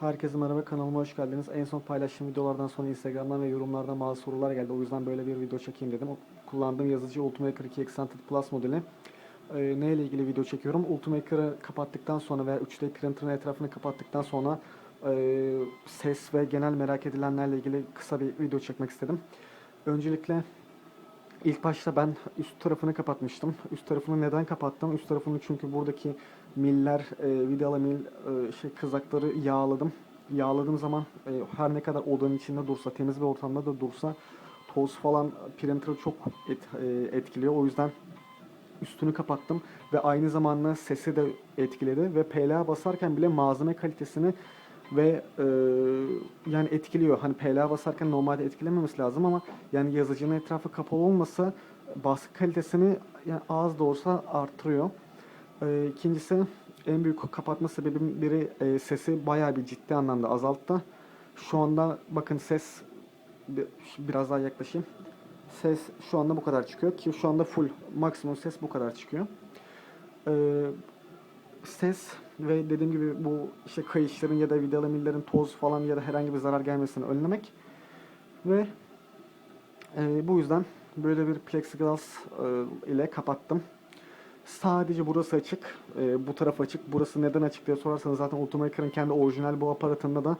Herkese merhaba kanalıma hoş geldiniz. En son paylaştığım videolardan sonra Instagram'dan ve yorumlardan bazı sorular geldi. O yüzden böyle bir video çekeyim dedim. Kullandığım yazıcı Ultimaker 2 Extended Plus modeli. Ee, ne ilgili video çekiyorum? Ultimaker'ı kapattıktan sonra veya 3D printer'ın etrafını kapattıktan sonra e, ses ve genel merak edilenlerle ilgili kısa bir video çekmek istedim. Öncelikle İlk başta ben üst tarafını kapatmıştım. Üst tarafını neden kapattım? Üst tarafını çünkü buradaki miller, e, vidalı mil, e, şey kızakları yağladım. Yağladığım zaman e, her ne kadar odanın içinde dursa, temiz bir ortamda da dursa toz falan printer'ı çok et, e, etkiliyor. O yüzden üstünü kapattım ve aynı zamanda sesi de etkiledi ve PLA basarken bile malzeme kalitesini ve e, yani etkiliyor. Hani PLA basarken normalde etkilememesi lazım ama yani yazıcının etrafı kapalı olmasa baskı kalitesini yani az da olsa arttırıyor. E, ikincisi en büyük kapatma sebebim biri e, sesi bayağı bir ciddi anlamda azalttı. Şu anda bakın ses bir- biraz daha yaklaşayım. Ses şu anda bu kadar çıkıyor ki şu anda full maksimum ses bu kadar çıkıyor. Ee, ses ve dediğim gibi bu işte kayışların ya da vidalı millerin toz falan ya da herhangi bir zarar gelmesini önlemek ve e, bu yüzden böyle bir plexiglass e, ile kapattım. Sadece burası açık, e, bu taraf açık. Burası neden açık diye sorarsanız zaten Ultimaker'ın kendi orijinal bu aparatında da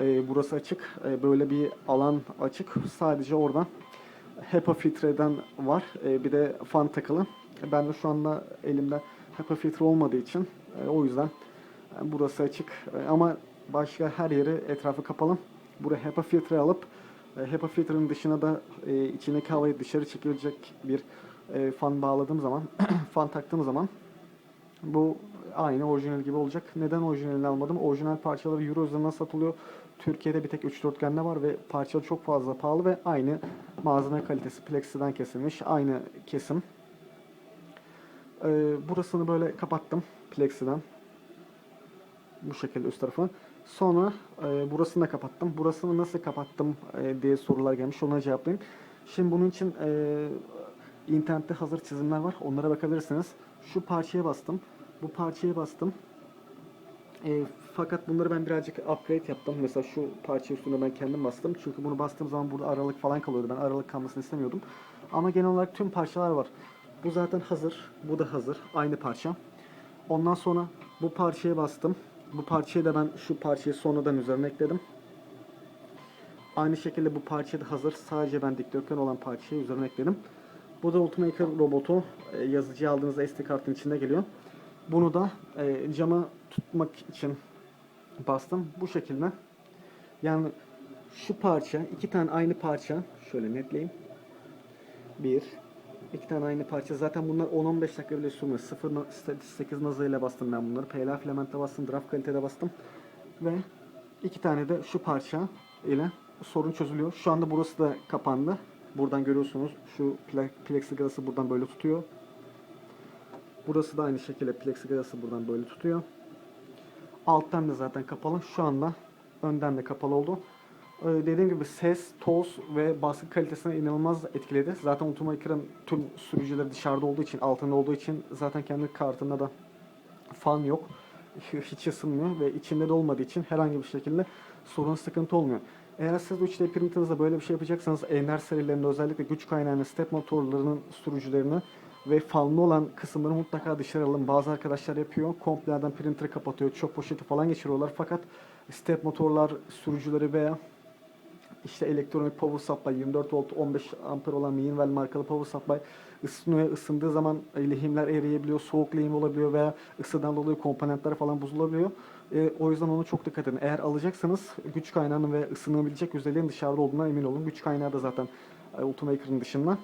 e, burası açık. E, böyle bir alan açık. Sadece oradan HEPA filtreden var. E, bir de fan takılı. Ben de şu anda elimde HEPA filtre olmadığı için e, o yüzden e, burası açık. E, ama başka her yeri etrafı kapalı. Buraya HEPA filtre alıp e, HEPA filtrenin dışına da e, içindeki havayı dışarı çekilecek bir e, fan bağladığım zaman, fan taktığım zaman bu aynı orijinal gibi olacak. Neden orijinalini almadım? Orijinal parçaları Euro üzerinden satılıyor. Türkiye'de bir tek 3 dörtgende var ve parça çok fazla pahalı ve aynı malzeme kalitesi plexiden kesilmiş. Aynı kesim. Ee, burasını böyle kapattım plexiden. Bu şekilde üst tarafı. Sonra e, burasını da kapattım. Burasını nasıl kapattım e, diye sorular gelmiş. Ona cevaplayayım. Şimdi bunun için e, internette hazır çizimler var. Onlara bakabilirsiniz. Şu parçaya bastım. Bu parçaya bastım. E, fakat bunları ben birazcık upgrade yaptım. Mesela şu parça üstüne ben kendim bastım. Çünkü bunu bastığım zaman burada aralık falan kalıyordu. Ben aralık kalmasını istemiyordum. Ama genel olarak tüm parçalar var. Bu zaten hazır. Bu da hazır. Aynı parça. Ondan sonra bu parçaya bastım. Bu parçayı da ben şu parçayı sonradan üzerine ekledim. Aynı şekilde bu parça da hazır. Sadece ben dikdörtgen olan parçayı üzerine ekledim. Bu da Ultimaker robotu. E, yazıcıyı aldığınızda SD kartın içinde geliyor. Bunu da e, cama tutmak için bastım. Bu şekilde. Yani şu parça, iki tane aynı parça. Şöyle netleyeyim. Bir, iki tane aynı parça. Zaten bunlar 10-15 dakika bile sürmüyor. 0.8 nazarıyla bastım ben bunları. PLA filamentte bastım, draft kalitede bastım. Ve iki tane de şu parça ile sorun çözülüyor. Şu anda burası da kapandı. Buradan görüyorsunuz şu plexiglass'ı buradan böyle tutuyor. Burası da aynı şekilde plexiglass'ı buradan böyle tutuyor. Alttan da zaten kapalı. Şu anda önden de kapalı oldu. Ee, dediğim gibi ses, toz ve baskı kalitesine inanılmaz etkiledi. Zaten Ultimaker'ın tüm sürücüleri dışarıda olduğu için, altında olduğu için zaten kendi kartında da fan yok. Hiç ısınmıyor ve içinde de olmadığı için herhangi bir şekilde sorun sıkıntı olmuyor. Eğer siz 3D printer'ınızda böyle bir şey yapacaksanız Ender serilerinde özellikle güç kaynağını, step motorlarının sürücülerini ve fanlı olan kısımları mutlaka dışarı alın. Bazı arkadaşlar yapıyor. Komplerden printer'ı kapatıyor. Çöp poşeti falan geçiriyorlar. Fakat step motorlar sürücüleri veya işte elektronik power supply 24 volt 15 amper olan Minwell markalı power supply ısınıyor. Isındığı zaman e, lehimler eriyebiliyor, soğuk lehim olabiliyor veya ısıdan dolayı komponentler falan bozulabiliyor. E, o yüzden onu çok dikkat edin. Eğer alacaksanız güç kaynağının ve ısınabilecek özelliğin dışarıda olduğuna emin olun. Güç kaynağı da zaten e, Ultimaker'ın dışında.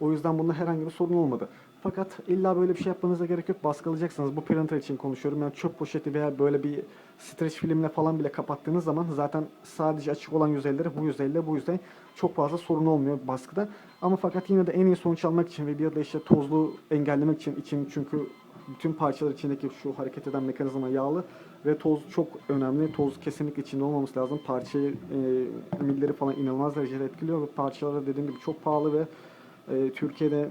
O yüzden bunda herhangi bir sorun olmadı. Fakat illa böyle bir şey yapmanıza gerek yok. Baskılayacaksınız. Bu printer için konuşuyorum. Yani çöp poşeti veya böyle bir streç filmle falan bile kapattığınız zaman zaten sadece açık olan yüzeyleri bu yüzeyle bu yüzey çok fazla sorun olmuyor baskıda. Ama fakat yine de en iyi sonuç almak için ve bir de işte tozlu engellemek için için çünkü bütün parçalar içindeki şu hareket eden mekanizma yağlı ve toz çok önemli. Toz kesinlikle içinde olmaması lazım. Parçayı, e, milleri falan inanılmaz derecede etkiliyor ve parçaları dediğim gibi çok pahalı ve e, Türkiye'de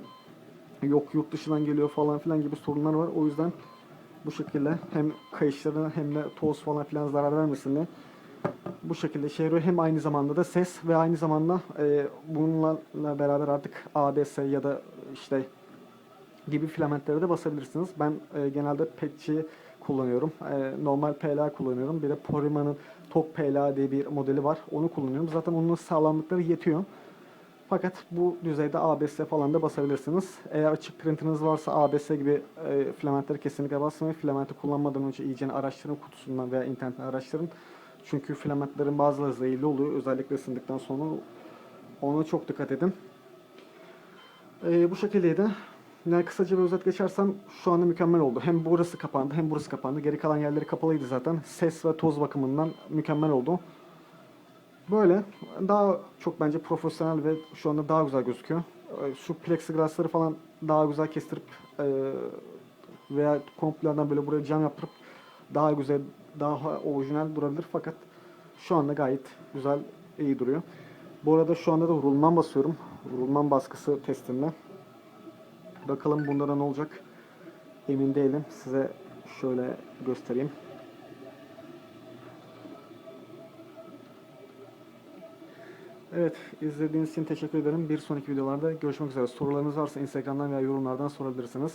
yok yurt dışından geliyor falan filan gibi sorunlar var. O yüzden Bu şekilde hem kayışlarına hem de toz falan filan zarar vermesin diye bu şekilde şey. Hem aynı zamanda da ses ve aynı zamanda e, bununla beraber artık ABS ya da işte gibi filamentlere de basabilirsiniz. Ben e, genelde Petchi kullanıyorum. E, normal PLA kullanıyorum. Bir de Porima'nın Tok PLA diye bir modeli var. Onu kullanıyorum. Zaten onun sağlamlıkları yetiyor. Fakat bu düzeyde ABS falan da basabilirsiniz. Eğer açık printiniz varsa ABS gibi e, filamentleri kesinlikle basmayın. Filamenti kullanmadan önce iyice araştırın kutusundan veya internetten araştırın. Çünkü filamentlerin bazıları zehirli oluyor. Özellikle ısındıktan sonra ona çok dikkat edin. E, bu şekildeydi. Yani kısaca bir özet geçersem şu anda mükemmel oldu. Hem burası kapandı hem burası kapandı. Geri kalan yerleri kapalıydı zaten. Ses ve toz bakımından mükemmel oldu. Böyle daha çok bence profesyonel ve şu anda daha güzel gözüküyor. Ee, Şu plexiglassları falan daha güzel kestirip e, veya komplerden böyle buraya cam yaptırıp daha güzel, daha orijinal durabilir fakat şu anda gayet güzel, iyi duruyor. Bu arada şu anda da rulman basıyorum. Rulman baskısı testinde. Bakalım bunda da ne olacak emin değilim. Size şöyle göstereyim. Evet, izlediğiniz için teşekkür ederim. Bir sonraki videolarda görüşmek üzere. Sorularınız varsa Instagram'dan veya yorumlardan sorabilirsiniz.